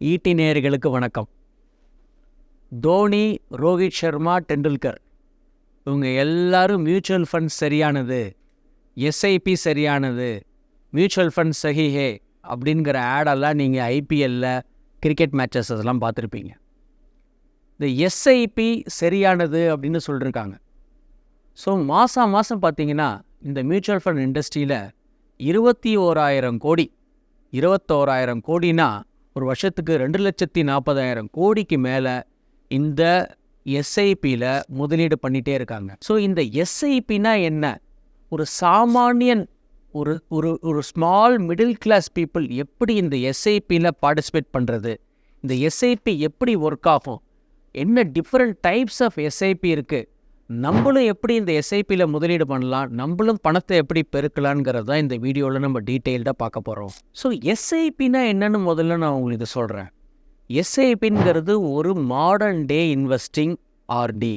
ஈட்டி நேயர்களுக்கு வணக்கம். தோனி ரோஹித் சர்மா டெண்டுல்கர். இவங்க எல்லாரும் மியூச்சுவல் ஃபண்ட் சரியானது எஸ்ஐபி சரியானது மியூச்சுவல் ஃபண்ட் சஹிஹே அப்படிங்கிற ஆடெல்லாம் நீங்கள் ஐபிஎல்ல கிரிக்கெட் மேட்சஸ் அதெல்லாம் பார்த்துருப்பீங்க. இந்த எஸ்ஐபி சரியானது அப்படின்னு சொல்லியிருக்காங்க ஸோ மாதம் மாதம் பார்த்தீங்கன்னா இந்த மியூச்சுவல் ஃபண்ட் இண்டஸ்ட்ரியில் இருபத்தி ஓராயிரம் கோடி இருபத்தோராயிரம் கோடினா ஒரு வருஷத்துக்கு ரெண்டு லட்சத்தி நாற்பதாயிரம் கோடிக்கு மேலே இந்த எஸ்ஐபியில் முதலீடு பண்ணிகிட்டே இருக்காங்க. ஸோ இந்த எஸ்ஐபினா என்ன? ஒரு சாமானியன் ஒரு ஒரு ஒரு ஸ்மால் மிடில் கிளாஸ் பீப்புள் எப்படி இந்த எஸ்ஐபியில் பார்ட்டிசிபேட் பண்ணுறது இந்த எஸ்ஐபி எப்படி ஒர்க் ஆகும்? என்ன டிஃப்ரெண்ட் டைப்ஸ் ஆஃப் எஸ்ஐபி இருக்குது நம்மளும் எப்படி இந்த எஸ்ஐபியில் முதலீடு பண்ணலாம்? நம்மளும் பணத்தை எப்படி பெருக்கலாங்கிறது தான் இந்த வீடியோவில் நம்ம டீட்டெயில்டாக பார்க்க போகிறோம் ஸோ எஸ்ஐபினா என்னென்னு முதல்ல நான் உங்களுக்கு இதை சொல்கிறேன் எஸ்ஐபிங்கிறது ஒரு மாடர்ன் டே இன்வெஸ்டிங் ஆர்டி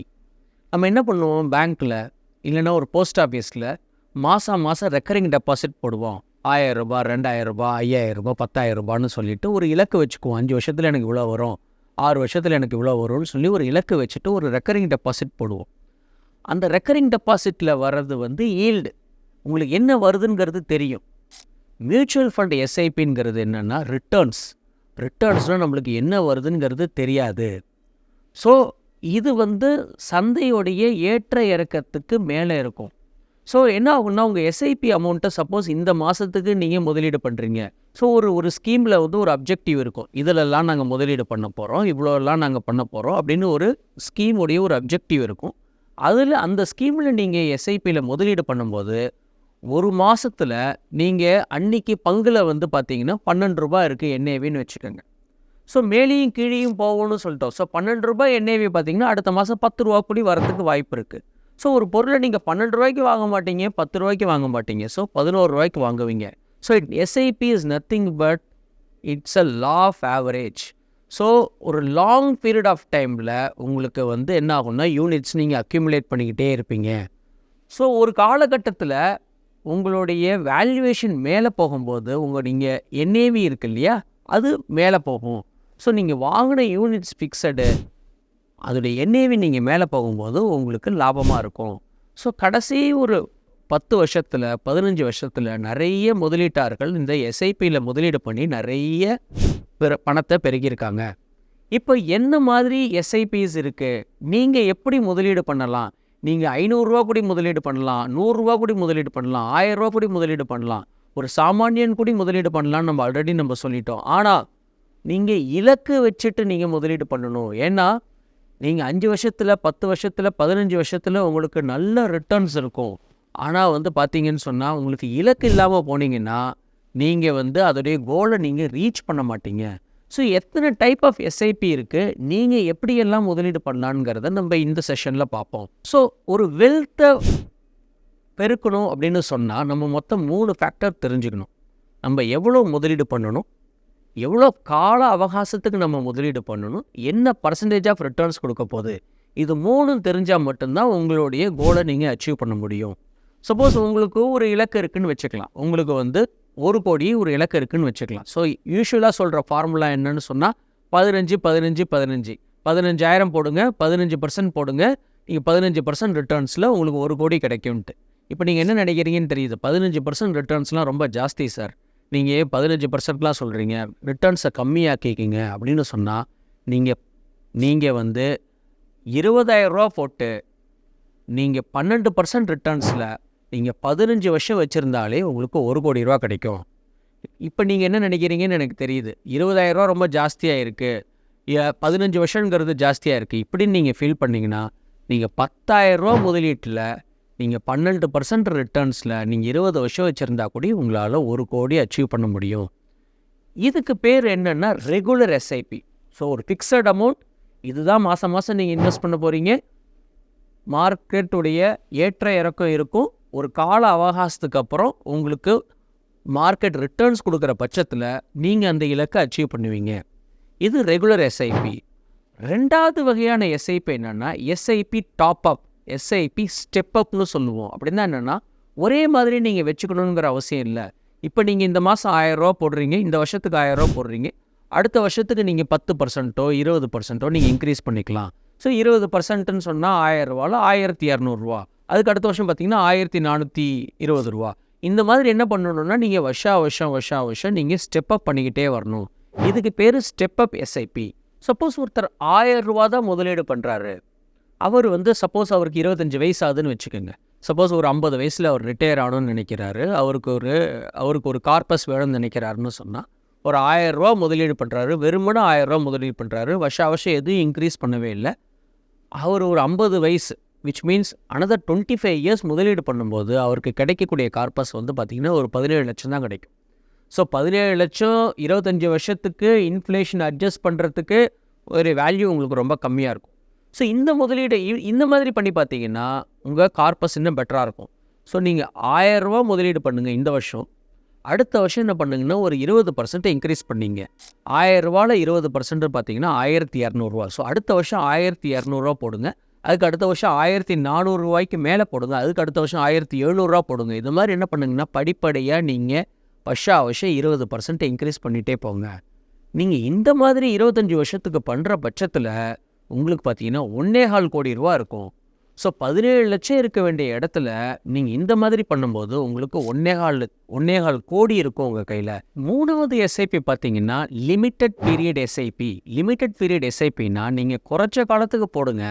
நம்ம என்ன பண்ணுவோம்? பேங்க்கில் இல்லைன்னா ஒரு போஸ்ட் ஆஃபீஸில் மாதம் மாதம் ரெக்கரிங் டெபாசிட் போடுவோம். ஆயிரம் ரூபாய் ரெண்டாயிரம் ரூபாய் ஐயாயிரம் ரூபாய் பத்தாயிரம் ரூபான்னு சொல்லிட்டு ஒரு இலக்கு வச்சுக்குவோம். அஞ்சு வருஷத்தில் எனக்கு இவ்வளோ வரும். ஆறு வருஷத்தில் எனக்கு இவ்வளோ வரும்னு சொல்லி ஒரு இலக்கு வச்சுட்டு ஒரு ரெக்கரிங் டெபாசிட் போடுவோம். அந்த ரெக்கரிங் டெபாசிட்டில் வர்றது வந்து ஈல்டு உங்களுக்கு என்ன வருதுங்கிறது தெரியும். மியூச்சுவல் ஃபண்ட் எஸ்ஐபிங்கிறது என்னென்னா ரிட்டர்ன்ஸ் ரிட்டர்ன்ஸ்னால் நம்மளுக்கு என்ன வருதுங்கிறது தெரியாது. ஸோ இது வந்து சந்தையுடைய ஏற்ற இறக்கத்துக்கு மேலே இருக்கும். ஸோ என்ன ஆகும்னா உங்கள் எஸ்ஐபி அமௌண்ட்டை சப்போஸ் இந்த மாதத்துக்கு நீங்கள் முதலீடு பண்ணுறீங்க ஸோ ஒரு ஒரு ஸ்கீமில் வந்து ஒரு அப்ஜெக்டிவ் இருக்கும். இதிலெல்லாம் நாங்கள் முதலீடு பண்ண போகிறோம் இவ்வளோலாம் நாங்கள் பண்ண போகிறோம் அப்படின்னு ஒரு ஸ்கீமுடைய ஒரு அப்ஜெக்டிவ் இருக்கும். அதில் அந்த ஸ்கீமில் நீங்கள் எஸ்ஐபியில் முதலீடு பண்ணும்போது ஒரு மாதத்தில் நீங்கள் அன்னைக்கு பங்கில் வந்து பார்த்தீங்கன்னா பன்னெண்டு ரூபாய் இருக்குது என்ஏவின்னு வச்சுக்கோங்க. ஸோ மேலேயும் கீழேயும் போகணும்னு சொல்லிட்டோம். ஸோ பன்னெண்டு ரூபாய் என்ஏவி பார்த்தீங்கன்னா அடுத்த மாதம் பத்து ரூபா கூடி வரதுக்கு வாய்ப்பு இருக்குது ஸோ ஒரு பொருளை நீங்கள் பன்னெண்டு ரூபாய்க்கு வாங்க மாட்டீங்க பத்து ரூபாய்க்கு வாங்க மாட்டீங்க. ஸோ பதினோரு ரூபாய்க்கு வாங்குவீங்க. So it SIP is nothing but it's a law of average so ஒரு லாங் பீரியட் ஆஃப் டைமில் உங்களுக்கு வந்து என்ன ஆகும்னா யூனிட்ஸ் நீங்கள் அக்யூமுலேட் பண்ணிக்கிட்டே இருப்பீங்க. ஸோ ஒரு காலகட்டத்தில் உங்களுடைய வேல்யூவேஷன் மேலே போகும்போது உங்கள் நீங்கள் என்ஏவி இருக்கு இல்லையா அது மேலே போகும். ஸோ நீங்கள் வாங்கின யூனிட்ஸ் ஃபிக்ஸடு அதோடைய என்ஏவி நீங்கள் மேலே போகும்போது உங்களுக்கு லாபமாக இருக்கும். ஸோ கடைசி ஒரு பத்து வருஷத்தில் பதினஞ்சு வருஷத்தில் நிறைய முதலீட்டாளர்கள் இந்த எஸ்ஐபியில் முதலீடு பண்ணி நிறைய பணத்தை பெருகியிருக்காங்க. இப்போ என்ன மாதிரி எஸ்ஐபிஸ் இருக்குது நீங்கள் எப்படி முதலீடு பண்ணலாம்? நீங்கள் ஐநூறுரூவா கூடி முதலீடு பண்ணலாம். நூறுரூவா கூடி முதலீடு பண்ணலாம். ஆயிரரூவா கூடி முதலீடு பண்ணலாம். ஒரு சாமானியன் கூடி முதலீடு பண்ணலாம்னு நம்ம ஆல்ரெடி நம்ம சொல்லிட்டோம். ஆனால் நீங்கள் இலக்கு வச்சுட்டு நீங்கள் முதலீடு பண்ணணும். ஏன்னா நீங்கள் அஞ்சு வருஷத்தில் பத்து வருஷத்தில் பதினஞ்சு வருஷத்தில் உங்களுக்கு நல்ல ரிட்டர்ன்ஸ் இருக்கும். ஆனால் வந்து பார்த்தீங்கன்னு சொன்னால் உங்களுக்கு இலக்கு இல்லாமல் போனீங்கன்னா நீங்கள் வந்து அதோடைய கோலை நீங்கள் ரீச் பண்ண மாட்டீங்க. ஸோ எத்தனை டைப் ஆஃப் எஸ்ஐபி இருக்குது நீங்கள் எப்படியெல்லாம் முதலீடு பண்ணலான்ங்கிறத நம்ம இந்த செஷனில் பார்ப்போம். ஸோ ஒரு வெல்த்தை பெருக்கணும் அப்படின்னு சொன்னால் நம்ம மொத்தம் மூணு ஃபேக்டர் தெரிஞ்சுக்கணும். நம்ம எவ்வளோ முதலீடு பண்ணணும்? எவ்வளோ கால அவகாசத்துக்கு நம்ம முதலீடு பண்ணணும்? என்ன பர்சன்டேஜ் ஆஃப் ரிட்டர்ன்ஸ் கொடுக்க போகுது? இது மூணும் தெரிஞ்சால் மட்டும்தான் உங்களுடைய கோலை நீங்கள் அச்சீவ் பண்ண முடியும். சப்போஸ் உங்களுக்கு ஒரு இலக்கு இருக்குதுன்னு வச்சுக்கலாம். உங்களுக்கு வந்து ஒரு கோடி ஒரு இலக்கு இருக்குன்னு வச்சுக்கலாம். ஸோ யூஸ்வலாக சொல்கிற ஃபார்முலா என்னன்னு சொன்னால் பதினஞ்சு பதினஞ்சு பதினஞ்சு. பதினஞ்சாயிரம் போடுங்க பதினஞ்சு பர்சன்ட் போடுங்க நீங்கள் பதினஞ்சு பர்சன்ட் ரிட்டர்ன்ஸில் உங்களுக்கு ஒரு கோடி கிடைக்கும்ட்டு இப்போ நீங்கள் என்ன நினைக்கிறீங்கன்னு தெரியுது? பதினஞ்சு பர்சன்ட் ரிட்டர்ன்ஸ்லாம் ரொம்ப ஜாஸ்தி சார் நீங்கள் பதினஞ்சு பர்சன்ட்லாம் சொல்கிறீங்க ரிட்டர்ன்ஸை கம்மியாக்கிக்கிங்க அப்படின்னு சொன்னால் நீங்கள் நீங்கள் வந்து இருபதாயிரரூவா போட்டு நீங்கள் பன்னெண்டு பர்சன்ட் ரிட்டர்ன்ஸில் நீங்கள் பதினஞ்சு வருஷம் வச்சுருந்தாலே உங்களுக்கு ஒரு கோடி ரூபா கிடைக்கும். இப்போ நீங்கள் என்ன நினைக்கிறீங்கன்னு எனக்கு தெரியுது. இருபதாயிரரூவா ரொம்ப ஜாஸ்தியாக இருக்குது பதினஞ்சு வருஷங்கிறது ஜாஸ்தியாக இருக்குது இப்படின்னு நீங்கள் ஃபீல் பண்ணிங்கன்னா நீங்கள் பத்தாயிரரூவா முதலீட்டில் நீங்கள் பன்னெண்டு பர்சன்ட் ரிட்டர்ன்ஸில் நீங்கள் இருபது வருஷம் வச்சுருந்தா கூட உங்களால் ஒரு கோடி அச்சீவ் பண்ண முடியும். இதுக்கு பேர் என்னென்னா ரெகுலர் எஸ்ஐபி ஸோ ஒரு ஃபிக்ஸட் அமௌண்ட் இதுதான் மாதம் மாதம் நீங்கள் இன்வெஸ்ட் பண்ண போகிறீங்க மார்க்கெட்டுடைய ஏற்ற இறக்கம் இருக்கும். ஒரு கால அவகாசத்துக்கு அப்புறம் உங்களுக்கு மார்க்கெட் ரிட்டர்ன்ஸ் கொடுக்குற பட்சத்தில் நீங்கள் அந்த இலக்கை அச்சீவ் பண்ணுவீங்க. இது ரெகுலர் எஸ்ஐபி ரெண்டாவது வகையான எஸ்ஐபி என்னென்னா SIP top up SIP step அப்னு சொல்லுவோம். அப்படின்னா என்னென்னா ஒரே மாதிரி நீங்கள் வச்சுக்கணுங்கிற அவசியம் இல்லை. இப்போ நீங்கள் இந்த மாதம் ஆயிரரூவா போடுறீங்க இந்த வருஷத்துக்கு ஆயிரரூவா போடுறீங்க. அடுத்த வருஷத்துக்கு நீங்கள் பத்து பர்சன்ட்டோ இருபது பர்சன்ட்டோ நீங்கள் இன்க்ரீஸ் பண்ணிக்கலாம். ஸோ இருபது பர்சன்ட்டுன்னு சொன்னால் ஆயிரரூவாவில் ஆயிரத்தி இரநூறுவா அதுக்கு அடுத்த வருஷம் பார்த்தீங்கன்னா ஆயிரத்தி நானூற்றி இருபது ரூபா. இந்த மாதிரி என்ன பண்ணணும்னா நீங்கள் வருஷா வருஷம் வருஷா வருஷம் நீங்கள் ஸ்டெப் அப் பண்ணிக்கிட்டே வரணும். இதுக்கு பேர் ஸ்டெப் அப் எஸ்ஐபி சப்போஸ் ஒருத்தர் ஆயிரம் ரூபா தான் முதலீடு பண்ணுறாரு அவர் வந்து சப்போஸ் அவருக்கு இருபத்தஞ்சி வயசு ஆகுதுன்னு வச்சுக்கோங்க. சப்போஸ் ஒரு ஐம்பது வயசில் அவர் ரிட்டையர் ஆகணும்னு நினைக்கிறாரு. அவருக்கு ஒரு அவருக்கு ஒரு கார்பஸ் வேணும்னு நினைக்கிறாருன்னு சொன்னால் ஒரு ஆயிரம் ரூபா முதலீடு பண்ணுறாரு வெறுமனே ஆயிரம் ரூபா முதலீடு பண்ணுறாரு வருஷா வருஷம் எதுவும் இன்க்ரீஸ் பண்ணவே இல்லை. அவர் ஒரு ஐம்பது வயசு which means another twenty five years முதலீடு பண்ணும்போது அவருக்கு கிடைக்கக்கூடிய கார்பஸ் வந்து பார்த்திங்கன்னா ஒரு பதினேழு லட்சம் தான் கிடைக்கும். ஸோ பதினேழு லட்சம் இருபத்தஞ்சி வருஷத்துக்கு இன்ஃப்ளேஷன் அட்ஜஸ்ட் பண்ணுறதுக்கு ஒரு வேல்யூ உங்களுக்கு ரொம்ப கம்மியாக இருக்கும். ஸோ இந்த முதலீடு இந்த மாதிரி பண்ணி பார்த்தீங்கன்னா உங்கள் கார்பஸ் இன்னும் பெட்டராக இருக்கும். ஸோ நீங்கள் ஆயரூவா முதலீடு பண்ணுங்கள் இந்த வருஷம். அடுத்த வருஷம் என்ன பண்ணுங்கன்னா ஒரு இருபது பர்சன்ட் இன்க்ரீஸ் பண்ணீங்க. ஆயிரரூவாவில் இருபது பர்சன்ட் பார்த்தீங்கன்னா ஆயிரத்தி இரநூறுவா ஸோ அடுத்த வருஷம் ஆயிரத்தி இரநூறுவா போடுங்க. அதுக்கு அடுத்த வருஷம் ஆயிரத்தி நானூறுரூவாய்க்கு மேலே போடுங்க. அதுக்கு அடுத்த வருஷம் ஆயிரத்தி எழுநூறுரூவா போடுங்க. இது மாதிரி என்ன பண்ணுங்கன்னா படிப்படியாக நீங்கள் வருஷா வருஷம் இருபது பர்சன்ட் இன்க்ரீஸ் பண்ணிகிட்டே போங்க. நீங்கள் இந்த மாதிரி இருபத்தஞ்சி வருஷத்துக்கு பண்ணுற பட்சத்தில் உங்களுக்கு பார்த்தீங்கன்னா ஒன்னே கால் கோடி ரூபா இருக்கும். ஸோ பதினேழு லட்சம் இருக்க வேண்டிய இடத்துல நீங்கள் இந்த மாதிரி பண்ணும்போது உங்களுக்கு ஒன்னே கால் ஒன்னே கால் கோடி இருக்கும் உங்கள் கையில். மூணாவது எஸ்ஐபி பார்த்தீங்கன்னா limited period SIP limited period எஸ்ஐபினா நீங்கள் குறைச்ச காலத்துக்கு போடுங்க.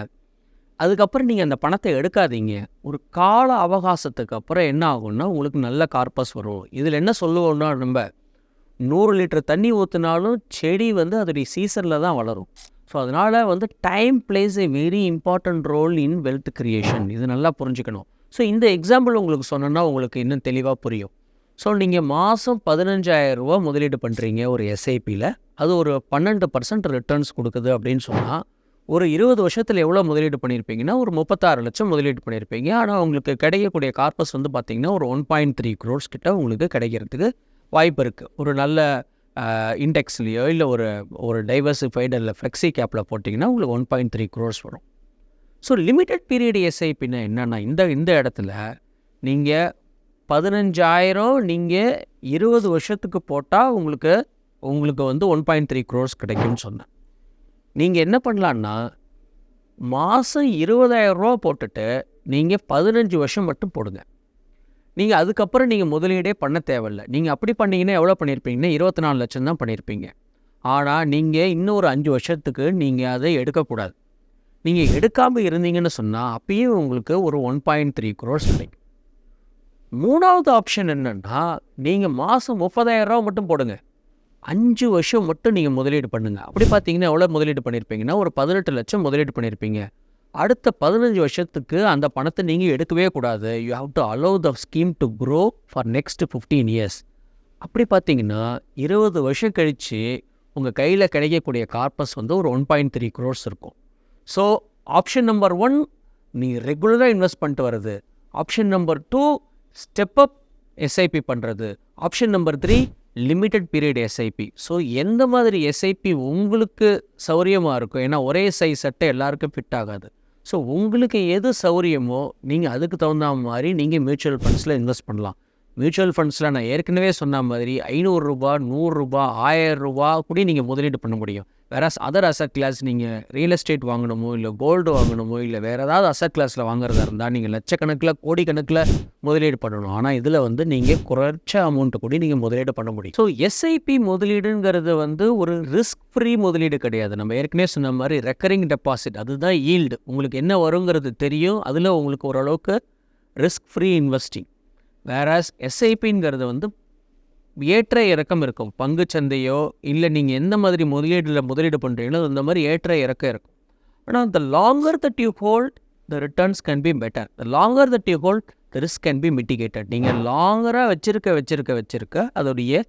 அதுக்கப்புறம் நீங்கள் அந்த பணத்தை எடுக்காதீங்க. ஒரு கால அவகாசத்துக்கு அப்புறம் என்ன ஆகும்னா உங்களுக்கு நல்ல கார்பஸ் வரும். இதில் என்ன சொல்லுவோம்னா நம்ம நூறு லிட்டர் தண்ணி ஊற்றினாலும் செடி வந்து அதோடைய சீசனில் தான் வளரும். ஸோ அதனால் வந்து time plays a very important role in wealth creation இது நல்லா புரிஞ்சுக்கணும். ஸோ இந்த எக்ஸாம்பிள் உங்களுக்கு சொன்னேன்னா உங்களுக்கு இன்னும் தெளிவாக புரியும். ஸோ நீங்கள் மாதம் பதினஞ்சாயிரரூபா முதலீடு பண்ணுறீங்க ஒரு எஸ்ஐபியில் அது ஒரு பன்னெண்டு பர்சன்ட் ரிட்டர்ன்ஸ் கொடுக்குது அப்படின்னு சொன்னால் ஒரு இருபது வருஷத்தில் எவ்வளோ முதலீடு பண்ணியிருப்பீங்கன்னா ஒரு முப்பத்தாறு லட்சம் முதலீடு பண்ணியிருப்பீங்க ஆனால் உங்களுக்கு கிடைக்கக்கூடிய கார்பஸ் வந்து பார்த்தீங்கன்னா ஒரு ஒன் பாயிண்ட் த்ரீ க்ரோர்ஸ் கிட்ட உங்களுக்கு கிடைக்கிறதுக்கு வாய்ப்பு இருக்குது ஒரு நல்ல இண்டெக்ஸ்லேயோ இல்லை ஒரு ஒரு டைவர்சிஃபைடு இல்லை ஃப்ளெக்ஸி கேப்பில் போட்டிங்கன்னா உங்களுக்கு ஒன் பாயிண்ட் த்ரீ க்ரோர்ஸ் வரும். ஸோ லிமிட்டெட் பீரியட் எஸ்ஐ பின்ன என்னென்னா இந்த இந்த இடத்துல நீங்கள் பதினஞ்சாயிரம் நீங்கள் இருபது வருஷத்துக்கு போட்டால் உங்களுக்கு உங்களுக்கு வந்து ஒன் பாயிண்ட் த்ரீ க்ரோர்ஸ் கிடைக்கும்னு சொன்னேன். நீங்கள் என்ன பண்ணலான்னா மாதம் இருபதாயிரரூவா போட்டுட்டு நீங்கள் பதினஞ்சு வருஷம் மட்டும் போடுங்க. நீங்கள் அதுக்கப்புறம் நீங்கள் முதலீடே பண்ண தேவையில்ல. நீங்கள் அப்படி பண்ணிங்கன்னா எவ்வளோ பண்ணியிருப்பீங்கன்னா இருபத்தி நாலு லட்சம் தான் பண்ணியிருப்பீங்க ஆனால் நீங்கள் இன்னொரு அஞ்சு வருஷத்துக்கு நீங்கள் அதை எடுக்கக்கூடாது. நீங்கள் எடுக்காமல் இருந்தீங்கன்னு சொன்னால் அப்பயும் உங்களுக்கு ஒரு ஒன் பாயிண்ட் த்ரீ க்ரோர்ஸ் கிடைக்கும் மூணாவது ஆப்ஷன் என்னென்னா நீங்கள் மாதம் முப்பதாயிரரூவா மட்டும் போடுங்க. அஞ்சு வருஷம் மட்டும் நீங்கள் முதலீடு பண்ணுங்கள் அப்படி பார்த்தீங்கன்னா எவ்வளோ முதலீடு பண்ணியிருப்பீங்கன்னா ஒரு பதினெட்டு லட்சம் முதலீடு பண்ணியிருப்பீங்க அடுத்த பதினஞ்சு வருஷத்துக்கு அந்த பணத்தை நீங்கள் எடுக்கவே கூடாது. You have to allow the scheme to grow for next fifteen years அப்படி பார்த்தீங்கன்னா இருபது வருஷம் கழித்து உங்கள் கையில் கிடைக்கக்கூடிய கார்பஸ் வந்து ஒரு ஒன் பாயிண்ட் த்ரீ க்ரோர்ஸ் இருக்கும். ஸோ ஆப்ஷன் நம்பர் ஒன் நீ ரெகுலராக இன்வெஸ்ட் பண்ணிட்டு வர்றது. Option number two step up SIP பண்ணுறது option number three limited period SIP so எந்த மாதிரி எஸ்ஐபி உங்களுக்கு சௌரியமாக இருக்கும் ஏன்னா ஒரே சைஸ் சட்டை எல்லாருக்கும் ஃபிட் ஆகாது. ஸோ உங்களுக்கு எது சௌரியமோ நீங்கள் அதுக்கு தகுந்த மாதிரி நீங்கள் மியூச்சுவல் ஃபண்ட்ஸில் இன்வெஸ்ட் பண்ணலாம். மியூச்சுவல் ஃபண்ட்ஸில் நான் ஏற்கனவே சொன்ன மாதிரி ஐநூறுரூபா நூறுரூபா ஆயரூபா ரூபா கூட நீங்கள் முதலீடு பண்ண முடியும். வேற அதர் அசட் கிளாஸ் நீங்கள் ரியல் எஸ்டேட் வாங்கணுமோ இல்லை கோல்டு வாங்கணுமோ இல்லை வேறு ஏதாவது அசட் கிளாஸில் வாங்குறதா இருந்தால் நீங்கள் லட்சக்கணக்கில் கோடிக்கணக்கில் முதலீடு பண்ணணும். ஆனால் இதில் வந்து நீங்கள் குறைச்ச அமௌண்ட்டு கூட நீங்கள் முதலீடு பண்ண முடியும். ஸோ எஸ்ஐபி முதலீடுங்கிறது வந்து ஒரு ரிஸ்க் ஃப்ரீ முதலீடு கிடையாது. நம்ம ஏற்கனவே சொன்ன மாதிரி ரெக்கரிங் டெபாசிட் அதுதான் ஈல்டு உங்களுக்கு என்ன வருங்கிறது தெரியும். அதில் உங்களுக்கு ஓரளவுக்கு ரிஸ்க் ஃப்ரீ இன்வெஸ்டிங் வேறாஸ் எஸ்ஐபிங்கிறது வந்து ஏற்ற இறக்கம் இருக்கும். பங்கு சந்தையோ இல்லை நீங்கள் எந்த மாதிரி முதலீடில் முதலீடு பண்ணுறீங்களோ அந்த மாதிரி ஏற்ற இறக்கம் இருக்கும். ஆனால் the longer that you hold the returns can be better the longer that you hold the risk can be mitigated நீங்கள் லாங்கராக வச்சிருக்க வச்சிருக்க வச்சிருக்க அதோடைய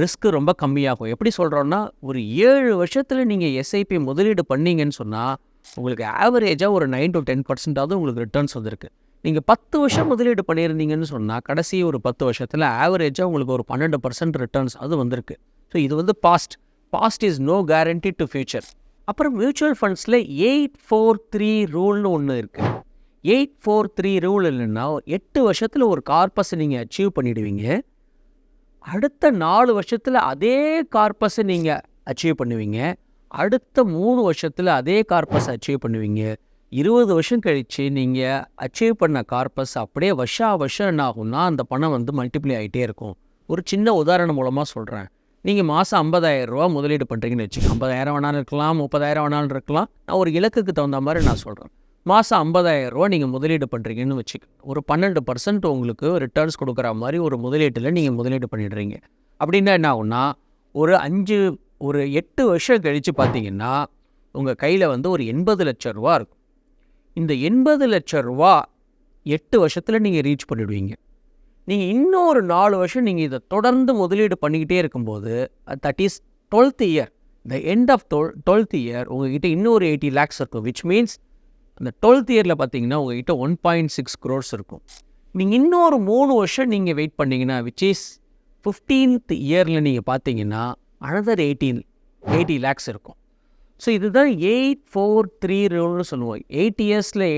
ரிஸ்க்கு ரொம்ப கம்மியாகும். எப்படி சொல்கிறோன்னா ஒரு ஏழு வருஷத்தில் நீங்கள் எஸ்ஐபி முதலீடு பண்ணீங்கன்னு சொன்னால் உங்களுக்கு ஆவரேஜாக ஒரு நைன் டு டென் பர்சன்டாவது உங்களுக்கு ரிட்டர்ன்ஸ் வந்திருக்கு. நீங்கள் பத்து வருஷம் முதலீடு பண்ணியிருந்தீங்கன்னு சொன்னால் கடைசி ஒரு பத்து வருஷத்தில் ஆவரேஜாக உங்களுக்கு ஒரு பன்னெண்டு பர்சன்ட் ரிட்டர்ன்ஸ் அது வந்திருக்கு. ஸோ இது வந்து past past is no guarantee to future அப்புறம் மியூச்சுவல் ஃபண்ட்ஸில் எயிட் ஃபோர் த்ரீ ரூல்னு ஒன்று இருக்குது எயிட் ஃபோர் த்ரீ ரூல் இல்லைன்னா எட்டு வருஷத்தில் ஒரு கார்பஸை நீங்கள் அச்சீவ் பண்ணிடுவீங்க. அடுத்த நாலு வருஷத்தில் அதே கார்பஸை நீங்கள் அச்சீவ் பண்ணுவீங்க. அடுத்த மூணு வருஷத்தில் அதே கார்பஸை அச்சீவ் பண்ணுவீங்க. இருபது வருஷம் கழித்து நீங்கள் அச்சீவ் பண்ண கார்பஸ் அப்படியே வருஷா வருஷம் என்ன ஆகும்னா அந்த பணம் வந்து மல்டிப்ளை ஆகிட்டே இருக்கும். ஒரு சின்ன உதாரணம் மூலமாக சொல்கிறேன் நீங்கள் மாதம் ஐம்பதாயிரம் ரூபா முதலீடு பண்ணுறீங்கன்னு வச்சுக்கோங்க. ஐம்பதாயிரம் வேணாலும் இருக்கலாம் முப்பதாயிரம் வேணாலும் இருக்கலாம். நான் ஒரு இலக்குக்கு தகுந்த மாதிரி நான் சொல்கிறேன் மாதம் ஐம்பதாயிரம் ரூபா நீங்கள் முதலீடு பண்ணுறீங்கன்னு வச்சுக்கோங்க ஒரு பன்னெண்டு பர்சன்ட் உங்களுக்கு ரிட்டர்ன்ஸ் கொடுக்குற மாதிரி ஒரு முதலீட்டில் நீங்கள் முதலீடு பண்ணிடுறீங்க. அப்படின்னா என்ன ஆகும்னா ஒரு அஞ்சு ஒரு எட்டு வருஷம் கழித்து பார்த்தீங்கன்னா உங்கள் கையில் வந்து ஒரு எண்பது லட்ச ரூபா இருக்கும். இந்த எண்பது லட்ச ரூபா எட்டு வருஷத்தில் நீங்கள் ரீச் பண்ணிடுவீங்க. நீங்கள் இன்னொரு நாலு வருஷம் நீங்கள் இதை தொடர்ந்து முதலீடு பண்ணிக்கிட்டே இருக்கும்போது that is twelfth year the end of twelve twelfth year உங்ககிட்ட இன்னொரு எயிட்டி லேக்ஸ் இருக்கும் விச் மீன்ஸ் அந்த டுவெல்த் இயரில் பார்த்தீங்கன்னா உங்ககிட்ட ஒன் பாயிண்ட் சிக்ஸ் க்ரோர்ஸ் இருக்கும். நீங்கள் இன்னொரு மூணு வருஷம் நீங்கள் வெயிட் பண்ணீங்கன்னா விச் இஸ் ஃபிஃப்டீன்த் இயரில் நீங்கள் பார்த்தீங்கன்னா அனதர் எயிட்டீன் எயிட்டி லேக்ஸ் இருக்கும். ஸோ இதுதான் எயிட் ஃபோர் த்ரீ ரூல்னு சொல்லுவோம். எயிட் இயர்ஸில்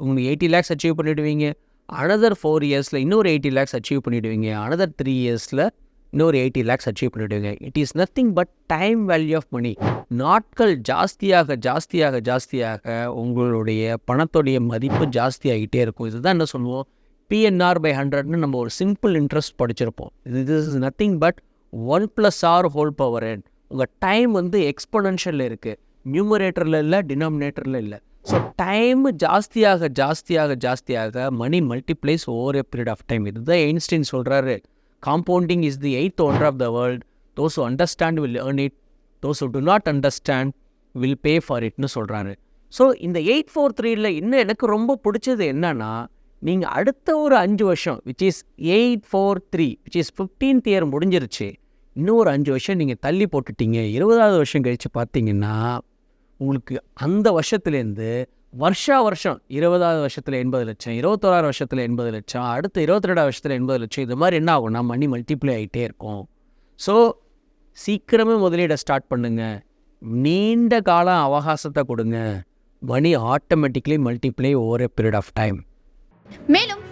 உங்களுக்கு எயிட்டி லேக்ஸ் அச்சீவ் பண்ணிவிடுவீங்க அனதர் ஃபோர் இயர்ஸில் இன்னொரு எயிட்டி லேக்ஸ் அச்சீவ் பண்ணிவிடுவீங்க அனதர் த்ரீ இயர்ஸில் இன்னொரு eighty lakhs achieve பண்ணிவிடுவீங்க it is nothing but time value of money நாட்கள் ஜாஸ்தியாக ஜாஸ்தியாக ஜாஸ்தியாக உங்களுடைய பணத்துடைய மதிப்பு ஜாஸ்தியாகிட்டே இருக்கும். இதுதான் என்ன சொல்லுவோம்? பிஎன்ஆர் பை ஹண்ட்ரட்னு நம்ம ஒரு சிம்பிள் இன்ட்ரெஸ்ட் படிச்சிருப்போம். இது is nothing but one plus R whole power N உங்கள் டைம் வந்து எக்ஸ்பொனன்ஷியலில் இருக்குது நியூமரேட்டரில் இல்லை டினாமினேட்டரில் இல்லை. ஸோ டைம் ஜாஸ்தியாக ஜாஸ்தியாக ஜாஸ்தியாக money multiplies over a period of time இதுதான் எயின்ஸ்டைன் சொல்கிறாரு compounding is the eighth wonder of the world those understand will earn it those do not understand will pay for இட்னு சொல்கிறாரு ஸோ இந்த eight four த்ரீல இன்னும் எனக்கு ரொம்ப பிடிச்சது என்னன்னா நீங்கள் அடுத்த ஒரு அஞ்சு வருஷம் which is eight four three which is fifteenth year முடிஞ்சிருச்சு இன்னும் ஒரு அஞ்சு வருஷம் நீங்கள் தள்ளி போட்டுட்டீங்க. இருபதாவது வருஷம் கழித்து பார்த்தீங்கன்னா உங்களுக்கு அந்த வருஷத்துலேருந்து வருஷா வருஷம் இருபதாவது வருஷத்தில் எண்பது லட்சம் இருபத்தோராறு வருஷத்தில் எண்பது லட்சம் அடுத்த இருபத்தி ரெண்டாவது வருஷத்தில் எண்பது லட்சம் இது மாதிரி என்ன ஆகும்னா மணி மல்டிப்ளை ஆகிட்டே இருக்கும். ஸோ சீக்கிரமே முதலீடை ஸ்டார்ட் பண்ணுங்கள் நீண்ட காலம் அவகாசத்தை கொடுங்க. Money automatically multiply over a period of time மேலும்